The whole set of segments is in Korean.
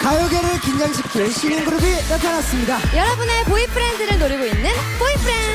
가요계를 긴장시킬 신인 그룹이 나타났습니다. 여러분의 보이프렌드를 노리고 있는 보이프렌드.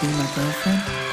be my girlfriend?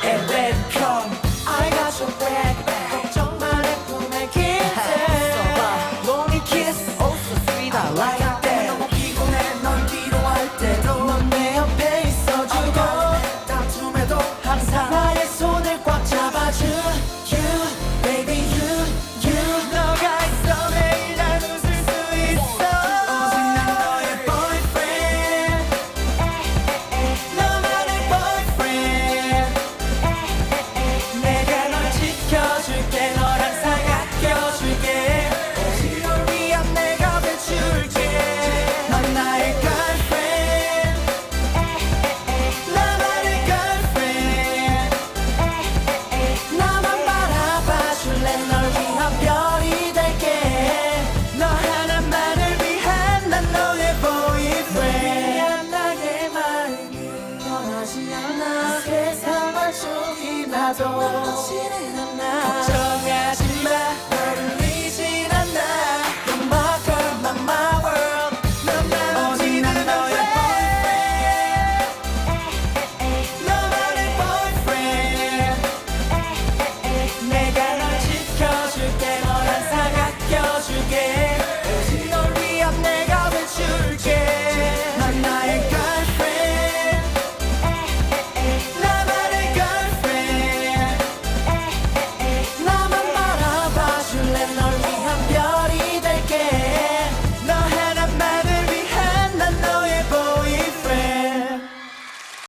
and 변하지 않아. 세상만 조이나도 멈지는 않아